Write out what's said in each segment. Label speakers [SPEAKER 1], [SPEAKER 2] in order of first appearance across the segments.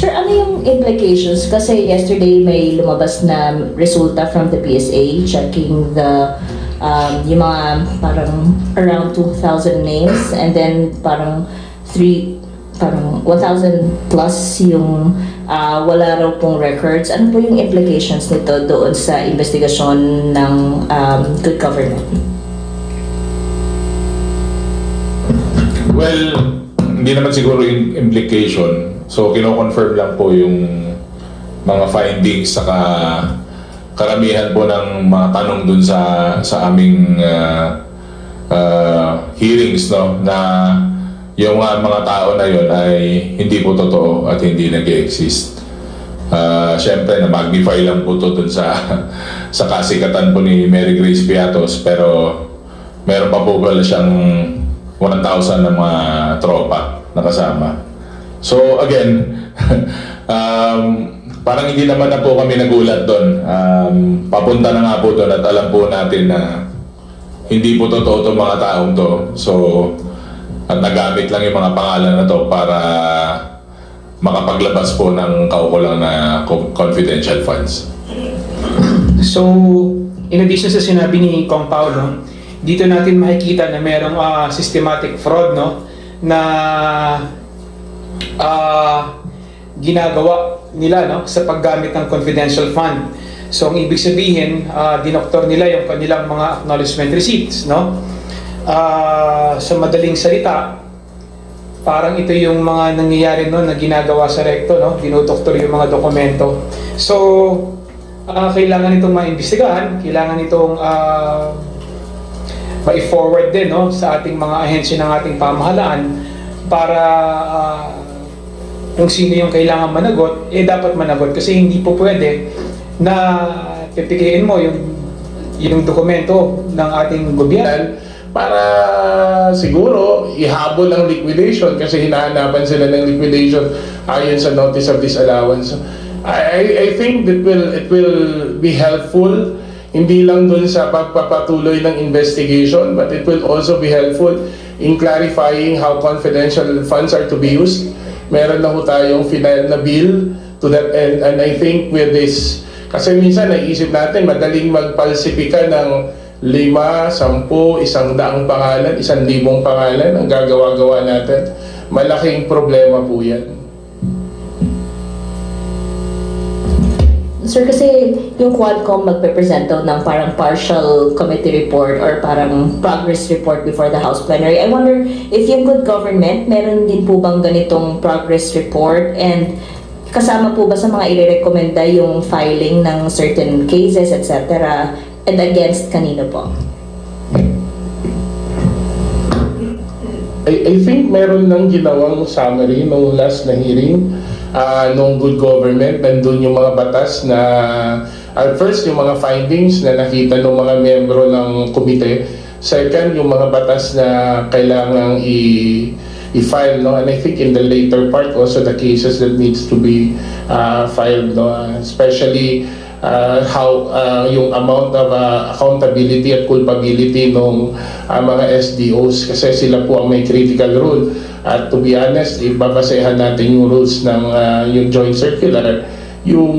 [SPEAKER 1] Sir, ano yung implications? Kasi yesterday may lumabas na resulta from the PSA checking the um, yung mga parang around 2,000 names and then parang 3 parang 1,000 plus yung ah, wala raw pong records. Ano po yung implications nito doon sa investigasyon ng um, good government?
[SPEAKER 2] Well, hindi naman siguro yung implication. So, kino-confirm lang po yung mga findings saka karamihan po ng mga tanong dun sa sa aming uh, uh, hearings no na yung mga, mga tao na yun ay hindi po totoo at hindi nag-exist. Uh, Siyempre, na-magnify lang po to dun sa, sa kasikatan po ni Mary Grace Piatos pero meron pa po pala siyang 1,000 na mga tropa na kasama. So again, um, parang hindi naman na po kami nagulat doon. Um, papunta na nga po doon at alam po natin na hindi po totoo itong mga taong to. So, at nagamit lang yung mga pangalan na to para makapaglabas po ng kaukulang na co- confidential funds.
[SPEAKER 3] So, in addition sa sinabi ni Kong Paulo, dito natin makikita na merong ah, systematic fraud no na ah, ginagawa nila no sa paggamit ng confidential fund. So, ang ibig sabihin, ah, dinoktor nila yung kanilang mga acknowledgement receipts no. Ah, sa madaling salita, parang ito yung mga nangyayari no na ginagawa sa recto no, dinodoktor yung mga dokumento. So, Ah, kailangan itong maimbestigahan, kailangan itong ah, ma-forward din no, sa ating mga ahensya ng ating pamahalaan para ah, kung sino yung kailangan managot, eh dapat managot kasi hindi po pwede na pipigiin mo yung yung dokumento ng ating gobyerno
[SPEAKER 4] para siguro ihabol ang liquidation kasi hinahanapan sila ng liquidation ayon sa notice of disallowance. I, I think that will it will be helpful hindi lang dun sa pagpapatuloy ng investigation but it will also be helpful in clarifying how confidential funds are to be used. Meron na ho tayong final na bill to that end and I think with this kasi minsan naisip natin madaling magpalsipika ng lima, sampu, isang daang pangalan, isang libong pangalan ang gagawa-gawa natin. Malaking problema po yan.
[SPEAKER 1] Sir, kasi yung Quadcom magpe-present daw ng parang partial committee report or parang progress report before the House plenary. I wonder if yung good government, meron din po bang ganitong progress report and kasama po ba sa mga irerekomenda yung filing ng certain cases, etc. and against kanino po?
[SPEAKER 4] I, I think meron nang ginawang summary nung last na hearing uh, nung good government. Nandun yung mga batas na uh, first yung mga findings na nakita ng mga membro ng komite. Second, yung mga batas na kailangang i i-file no and I think in the later part also the cases that needs to be uh, filed no especially uh, how uh, yung amount of uh, accountability at culpability ng uh, mga SDOs kasi sila po ang may critical role. At to be honest ibabasehan natin yung rules ng uh, yung joint circular. Yung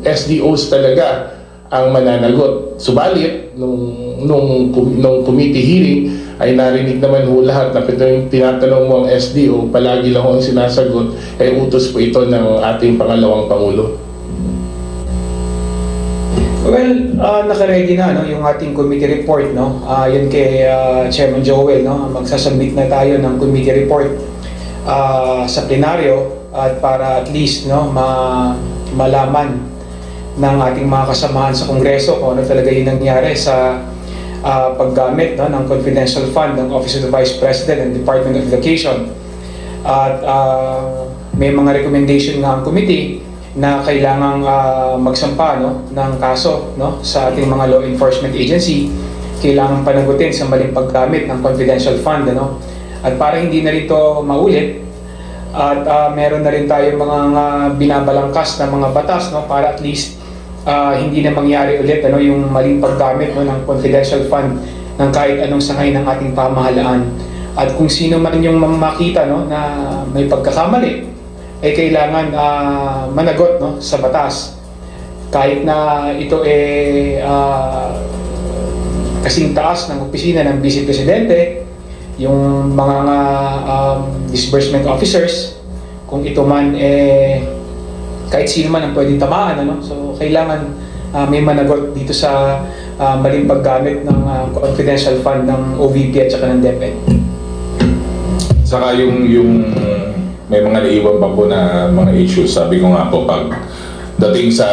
[SPEAKER 4] SDOs talaga ang mananagot. Subalit nung nung nung committee hearing ay narinig naman ho lahat na tinatanong mo ang SDO, palagi lang ho ang sinasagot, ay utos po ito ng ating pangalawang Pangulo.
[SPEAKER 3] Well, uh, naka-ready na no, yung ating committee report. No? Ah, yun kay ah, Chairman Joel. No? Magsasubmit na tayo ng committee report ah, sa plenaryo at para at least no, ma malaman ng ating mga kasamahan sa Kongreso kung ano talaga yung nangyari sa ah, paggamit no, ng confidential fund ng Office of the Vice President and Department of Education. At ah, may mga recommendation nga ang committee na kailangang ah, magsampa no, ng kaso no, sa ating mga law enforcement agency. Kailangan panagutin sa maling paggamit ng confidential fund. Ano? At para hindi na rito maulit, at ah, meron na rin tayo mga nga binabalangkas na mga batas no, para at least ah, hindi na mangyari ulit ano, yung maling paggamit no, ng confidential fund ng kahit anong sangay ng ating pamahalaan. At kung sino man yung makita no, na may pagkakamali, ay kailangan ah, managot no, sa batas. Kahit na ito eh ah, kasing taas ng opisina ng Vice Presidente, yung mga um, disbursement officers, kung ito man eh kahit sino man ang pwedeng tamaan ano so kailangan ah, may managot dito sa ah, maling paggamit ng ah, confidential fund ng OVP at saka ng DepEd.
[SPEAKER 2] Saka yung, yung may mga naiwan pa po na mga issues. Sabi ko nga po, pag dating sa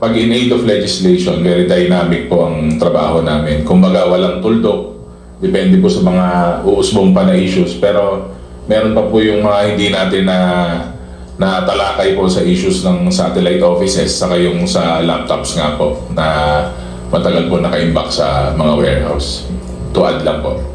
[SPEAKER 2] pag in aid of legislation, very dynamic po ang trabaho namin. Kumbaga, walang tuldok. Depende po sa mga uusbong pa na issues. Pero meron pa po yung mga hindi natin na na talakay po sa issues ng satellite offices saka yung sa laptops nga po na matagal po nakaimbak sa mga warehouse. To add lang po.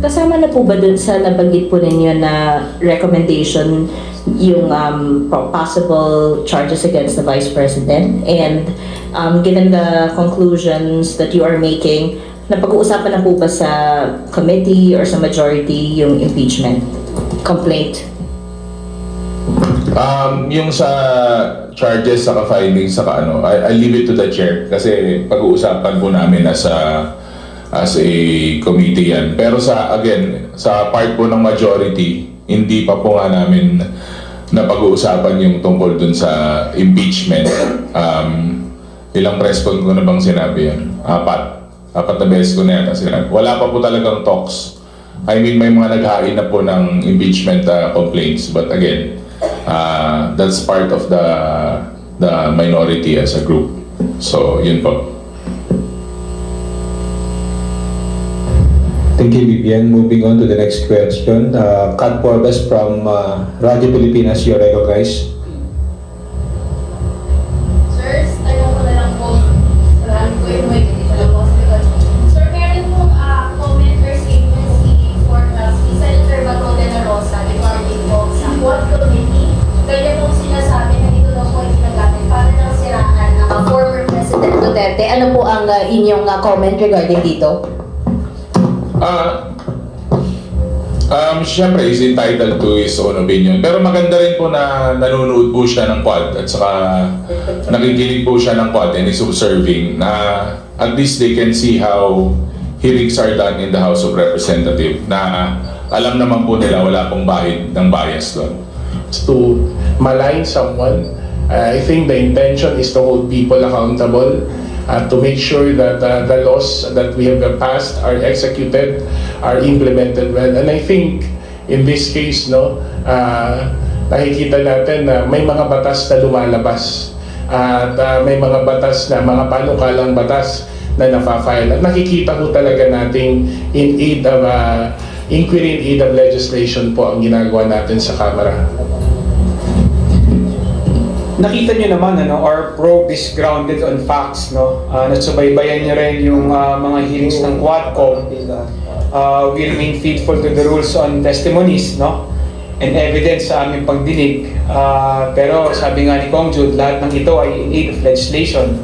[SPEAKER 1] Kasama na po ba dun sa nabanggit po ninyo na recommendation yung um, po- possible charges against the Vice President? And um, given the conclusions that you are making, napag-uusapan na po ba sa committee or sa majority yung impeachment complaint?
[SPEAKER 2] Um, yung sa charges, saka findings, saka ano, I, I leave it to the chair kasi pag-uusapan po namin as a, as a committee yan. Pero sa, again, sa part po ng majority, hindi pa po nga namin napag-uusapan yung tungkol dun sa impeachment. Um, ilang press con ko na bang sinabi yan? Apat. Apat na beses ko na yata sinabi. Wala pa po talagang talks. I mean, may mga naghain na po ng impeachment uh, complaints. But again, uh, that's part of the the minority as a group. So, yun po.
[SPEAKER 5] Thank you, Vivian. Moving on to the next question. Uh, Kat Porves from uh, Radio Pilipinas,
[SPEAKER 6] for, uh, former President Duterte. Ano po ang ah, inyong ah, comment regarding dito?
[SPEAKER 2] Ah, um, syempre, is entitled to his own opinion. Pero maganda rin po na nanonood po siya ng quad at saka nakikinig po siya ng quad and is observing na at least they can see how hearings are done in the House of Representatives na alam naman po nila wala pong bahid ng bias doon.
[SPEAKER 4] to malign someone. Uh, I think the intention is to hold people accountable, uh, to make sure that uh, the laws that we have passed are executed, are implemented well. And I think in this case, no, uh, nakikita natin na may mga batas na lumalabas at uh, may mga batas na mga panukalang batas na napafile. At nakikita ko talaga nating in aid of uh, inquiry in aid of legislation po ang ginagawa natin sa Kamara.
[SPEAKER 3] Nakita nyo naman, ano, our probe is grounded on facts, no? Uh, nasubaybayan nyo rin yung ah, mga hearings ng Quadcom. Uh, we remain faithful to the rules on testimonies, no? And evidence sa aming pagdinig. Ah, pero sabi nga ni Kong Jude, lahat ng ito ay in aid of legislation.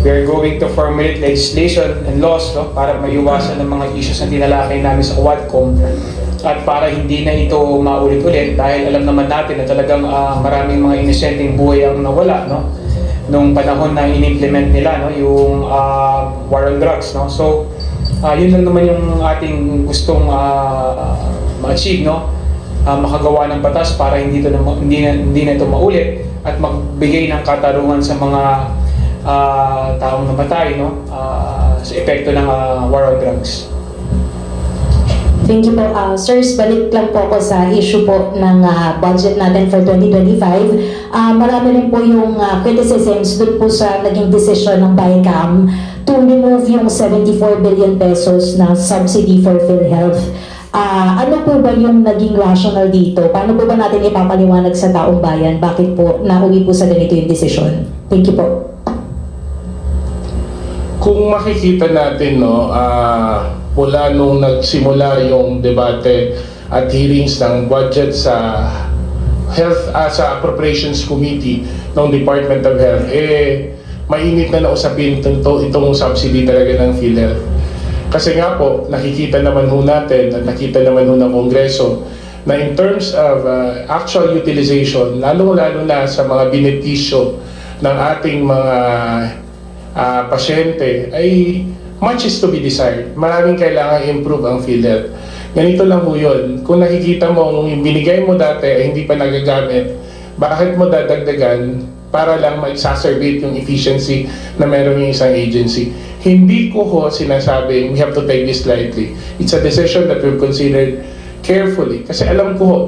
[SPEAKER 3] We are going to formulate legislation and laws no, para maiwasan ng mga issues na tinalakay namin sa Quadcom at para hindi na ito maulit-ulit dahil alam naman natin na talagang ah, maraming mga inosenteng buhay ang nawala no? Nung panahon na inimplement nila no? Yung ah, war on drugs no? So ah, yun lang naman yung ating gustong ah, ma-achieve no? Ah, makagawa ng batas para hindi ito na, hindi na, hindi na ito maulit at magbigay ng katarungan sa mga ah, taong namatay no? Ah, sa epekto ng ah, war on drugs.
[SPEAKER 7] Thank you po. Uh, sirs, balik lang po ako sa issue po ng ah, budget natin for 2025. Ah, marami rin po yung ah, criticisms dun po sa naging decision ng BICAM to remove yung 74 billion pesos na subsidy for PhilHealth. Ah, ano po ba yung naging rational dito? Paano po ba natin ipapaliwanag sa taong bayan? Bakit po nauwi po sa ganito yung decision? Thank you po.
[SPEAKER 4] Kung makikita natin, no, ah, mula nung nagsimula yung debate at hearings ng budget sa Health ah, sa Appropriations Committee ng Department of Health, eh, mainit na nausapin itong, itong subsidy talaga ng PhilHealth. Kasi nga po, nakikita naman ho natin, at nakita naman ho ng Kongreso, na in terms of uh, actual utilization, lalong-lalo na sa mga benepisyo ng ating mga ah, pasyente, ay much is to be desired. Maraming kailangan improve ang PhilHealth. Ganito lang ho yun. Kung nakikita mo, yung binigay mo dati ay hindi pa nagagamit, bakit mo dadagdagan para lang ma-exacerbate yung efficiency na meron yung isang agency. Hindi ko ho sinasabing we have to take this lightly. It's a decision that we've considered carefully. Kasi alam ko ho,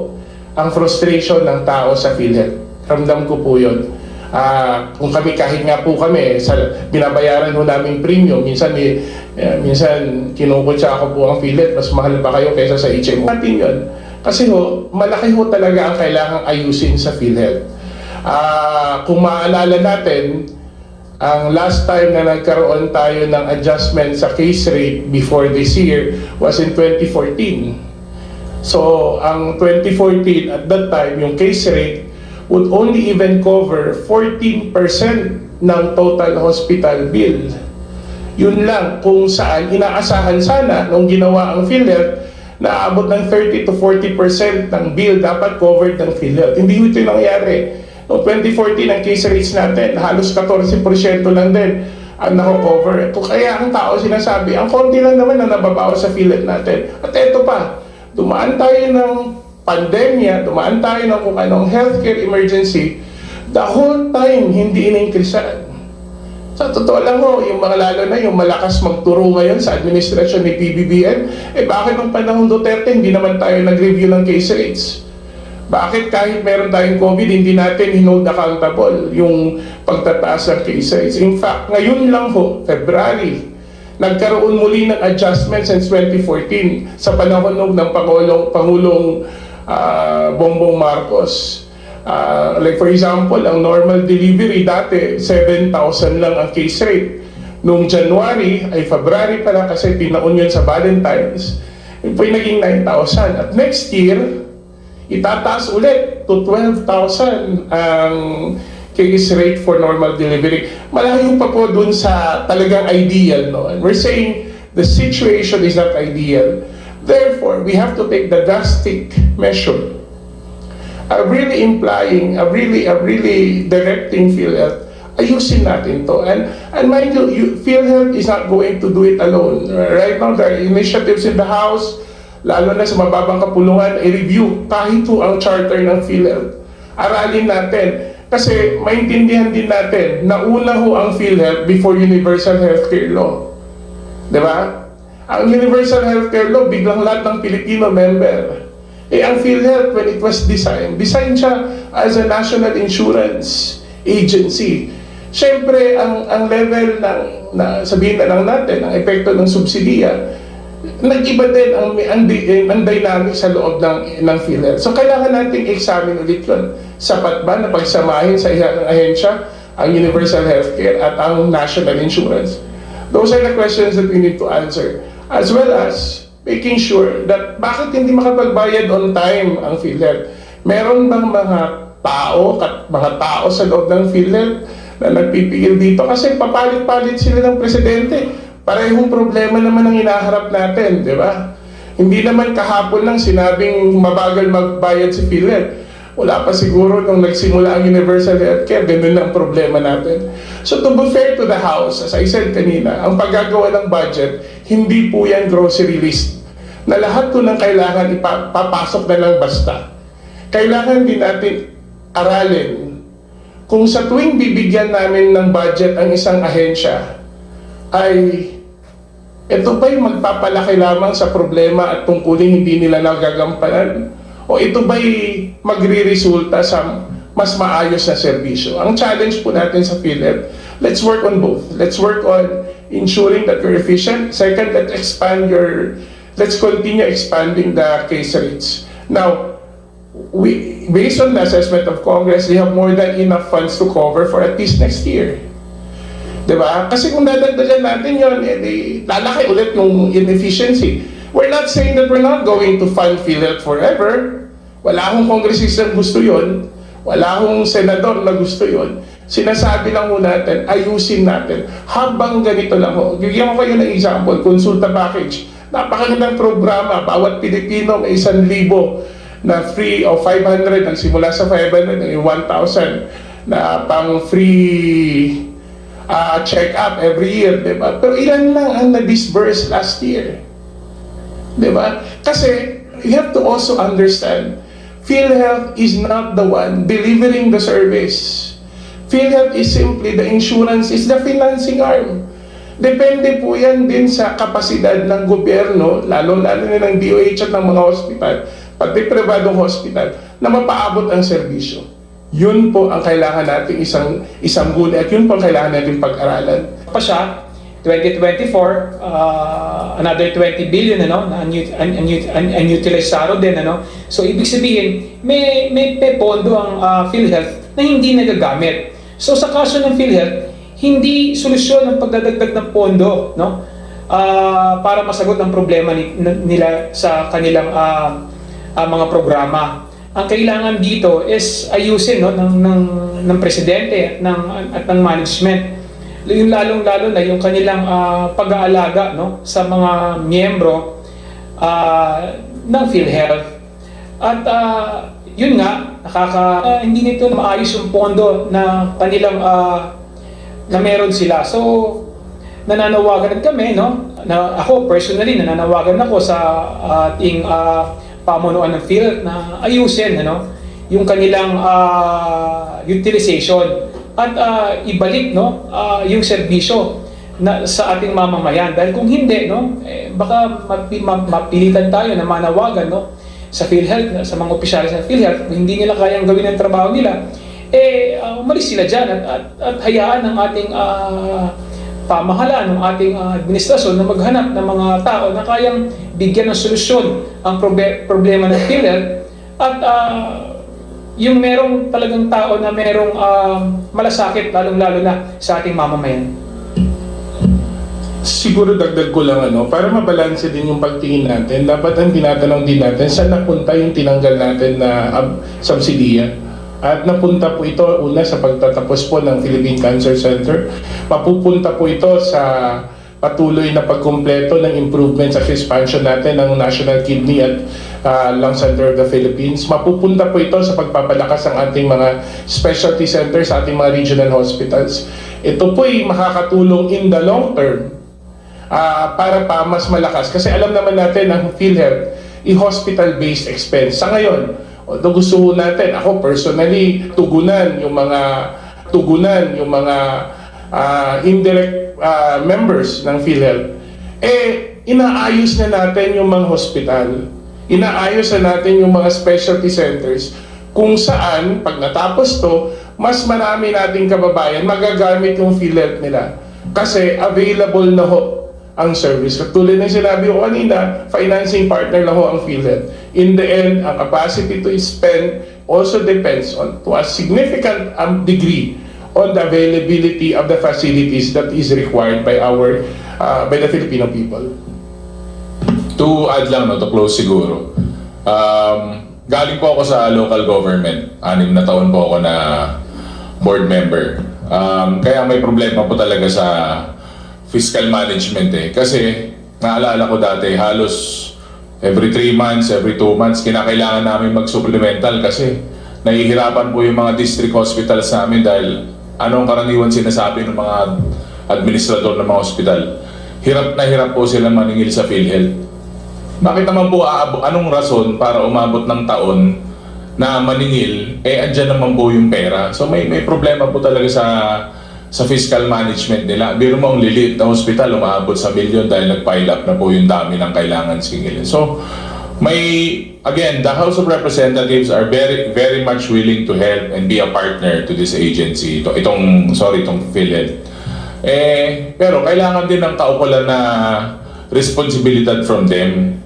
[SPEAKER 4] ang frustration ng tao sa PhilHealth. Ramdam ko po yun. Ah, kung kami kahit nga po kami sa binabayaran ho namin premium minsan eh, eh, minsan kinukutsa ako po ang PhilHealth mas mahal pa kayo kaysa sa HMO natin yun. Kasi ho malaki ho talaga ang kailangang ayusin sa PhilHealth. Ah, kung maalala natin ang last time na nagkaroon tayo ng adjustment sa case rate before this year was in 2014 So, ang 2014, at that time, yung case rate would only even cover 14% ng total hospital bill. Yun lang kung saan inaasahan sana nung ginawa ang PhilHealth na abot ng 30 to 40% ng bill dapat covered ng PhilHealth. Hindi ito yung nangyari. Noong 2014, ang case rates natin, halos 14% lang din ang nako-cover. Kaya ang tao sinasabi, ang konti lang naman ang nababawas sa PhilHealth natin. At eto pa, dumaan tayo ng pandemya, dumaan tayo ng kung anong healthcare emergency, the whole time hindi in-increasean. Sa totoo lang ho, yung mga lalo na yung malakas magturo ngayon sa administrasyon ni PBBM, eh bakit nung panahon Duterte hindi naman tayo nag-review ng case rates? Bakit kahit meron tayong COVID, hindi natin hinold accountable yung pagtataas ng case rates? In fact, ngayon lang ho, February, nagkaroon muli ng adjustment since 2014 sa panahon ng Pangulong, Pangulong ah, Bongbong Marcos. Ah, like for example, ang normal delivery dati, 7,000 lang ang case rate. Noong January, ay February pala kasi pinaon yun sa Valentine's, po naging 9,000. At next year, itataas ulit to 12,000 ang case rate for normal delivery. Malayo pa po dun sa talagang ideal. No? And we're saying the situation is not ideal. Therefore, we have to take the drastic measure are really implying, are really, are really directing PhilHealth, ayusin natin to. And, and mind you, you, PhilHealth is not going to do it alone. Right now, there are initiatives in the House, lalo na sa mababang kapulungan, i-review kahit po ang charter ng PhilHealth. Aralin natin. Kasi maintindihan din natin na una ho ang PhilHealth before Universal Healthcare Law. Di ba? Ang Universal Healthcare Law, biglang lahat ng Pilipino member. Eh, ang PhilHealth, when it was designed, designed siya as a national insurance agency. Siyempre, ang, ang level ng, na, sabihin na lang natin, ang epekto ng subsidiya, nag-iba din ang, ang, ang dynamic sa loob ng, ng PhilHealth. So, kailangan nating examine ulit yun. Sapat ba na pagsamahin sa isang ahensya ang universal healthcare at ang national insurance? Those are the questions that we need to answer. As well as making sure that bakit hindi makapagbayad on time ang PhilHealth? Meron bang mga tao, kat, mga tao sa loob ng PhilHealth na nagpipigil dito? Kasi papalit-palit sila ng presidente. Parehong problema naman ang hinaharap natin, di ba? Hindi naman kahapon lang sinabing mabagal magbayad si PhilHealth. Wala pa siguro nung nagsimula ang universal healthcare, ganun na ang problema natin. So to be fair to the House, as I said kanina, ang paggagawa ng budget, hindi po yan grocery list na lahat po ng kailangan ipapasok na lang basta. Kailangan din natin aralin kung sa tuwing bibigyan namin ng budget ang isang ahensya ay ito ba'y magpapalaki lamang sa problema at tungkulin hindi nila nagagampanan? O ito ba'y magre-resulta sa mas maayos na serbisyo? Ang challenge po natin sa PhilHealth, let's work on both. Let's work on ensuring that you're efficient. Second, let's expand your, let's continue expanding the case rates. Now, we, based on the assessment of Congress, we have more than enough funds to cover for at least next year. Diba? Kasi kung dadagdagan natin yun, eh, di, lalaki ulit yung inefficiency. We're not saying that we're not going to fund PhilHealth forever. Wala akong kongresista gusto yon. Wala akong senador na gusto yon. Sinasabi lang ho natin, ayusin natin. Habang ganito lang ho, bigyan ko kayo ng example, konsulta package. Napakagandang programa, bawat Pilipino may isang libo na free o 500, nagsimula sa 500, naging 1,000 na pang free uh, check-up every year, di ba? Pero ilan lang ang na-disburse last year? Di ba? Kasi you have to also understand, PhilHealth is not the one delivering the service. PhilHealth is simply the insurance, is the financing arm. Depende po yan din sa kapasidad ng gobyerno, lalo-lalo na ng DOH at ng mga hospital, pati pribadong hospital, na mapaabot ang serbisyo. Yun po ang kailangan natin isang isang guli at yun po ang kailangan natin pag-aralan.
[SPEAKER 3] pa siya, 2024, uh, another 20 billion ano, na unut- un- unut- un- unutilized din ano. So ibig sabihin, may may, may pondo ang uh, PhilHealth na hindi nagagamit. So sa kaso ng PhilHealth, hindi solusyon ang pagdadagdag ng pondo, no? Ah, para masagot ang problema ni- nila sa kanilang ah, ah, mga programa. Ang kailangan dito is ayusin no ng ng ng presidente at ng at ng management yung lalong-lalo na yung kanilang ah, pag-aalaga no sa mga miyembro ah, ng PhilHealth. At ah, yun nga, nakaka ah, hindi nito maayos yung pondo na kanilang ah, na meron sila. So nananawagan kami no na ako personally nananawagan ako sa ating ah, pamunuan ng PhilHealth na ayusin ano yung kanilang ah, utilization at ah, ibalik no ah, yung serbisyo na sa ating mamamayan. Dahil kung hindi no eh, baka mapi- ma- mapilitan tayo na manawagan no sa PhilHealth sa mga opisyalis ng PhilHealth hindi nila kayang gawin ang trabaho nila eh ah, umalis sila diyan at, at, at hayaan ng ating ah, pamahalaan ng ating ah, administrasyon na maghanap ng mga tao na kayang bigyan ng solusyon ang probe- problema ng PhilHealth at ah, yung merong talagang tao na merong ah, malasakit lalong-lalo na sa ating mamamayan.
[SPEAKER 4] Siguro dagdag ko lang ano, para mabalanse din yung pagtingin natin, dapat ang tinatanong din natin, saan napunta yung tinanggal natin na ab- subsidiya? At napunta po ito una sa pagtatapos po ng Philippine Cancer Center. Mapupunta po ito sa patuloy na pagkumpleto ng improvements at expansion natin ng National Kidney at ah, Lung Center of the Philippines. Mapupunta po ito sa pagpapalakas ng ating mga specialty centers sa ating mga regional hospitals. Ito po ay makakatulong in the long term Ah, para pa mas malakas. Kasi alam naman natin ang PhilHealth, i-hospital-based expense. Sa ngayon, although gusto natin, ako personally, tugunan yung mga tugunan yung mga ah, indirect ah, members ng PhilHealth. Eh, inaayos na natin yung mga hospital. Inaayos na natin yung mga specialty centers kung saan, pag natapos to, mas marami nating kababayan magagamit yung PhilHealth nila. Kasi available na ho ang service. Katulad ng sinabi ko kanina, financing partner lang ho ang PhilHealth. In the end, ang capacity to spend also depends on to a significant um, degree on the availability of the facilities that is required by our uh, by the Filipino people.
[SPEAKER 2] To add lang, no, to close siguro. Um, galing po ako sa local government. Anim na taon po ako na board member. Um, kaya may problema po talaga sa fiscal management eh. Kasi naalala ko dati, halos every 3 months, every 2 months, kinakailangan namin mag-supplemental kasi nahihirapan po yung mga district hospitals namin dahil anong karaniwan sinasabi ng mga administrator ng mga hospital. Hirap na hirap po sila maningil sa PhilHealth. Bakit naman po aabot, anong rason para umabot ng taon na maningil, eh andyan naman po yung pera. So may may problema po talaga sa sa fiscal management nila. Biro mo ang lilit na hospital, umaabot sa milyon dahil nag-pile up na po yung dami ng kailangan singilin. So, may, again, the House of Representatives are very, very much willing to help and be a partner to this agency. Ito, itong, sorry, itong PhilHealth. Eh, pero kailangan din ng kaukulan na responsibilidad from them.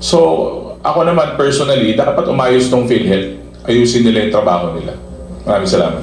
[SPEAKER 2] So, ako naman personally, dapat umayos tong PhilHealth. Ayusin nila yung trabaho nila. Maraming salamat.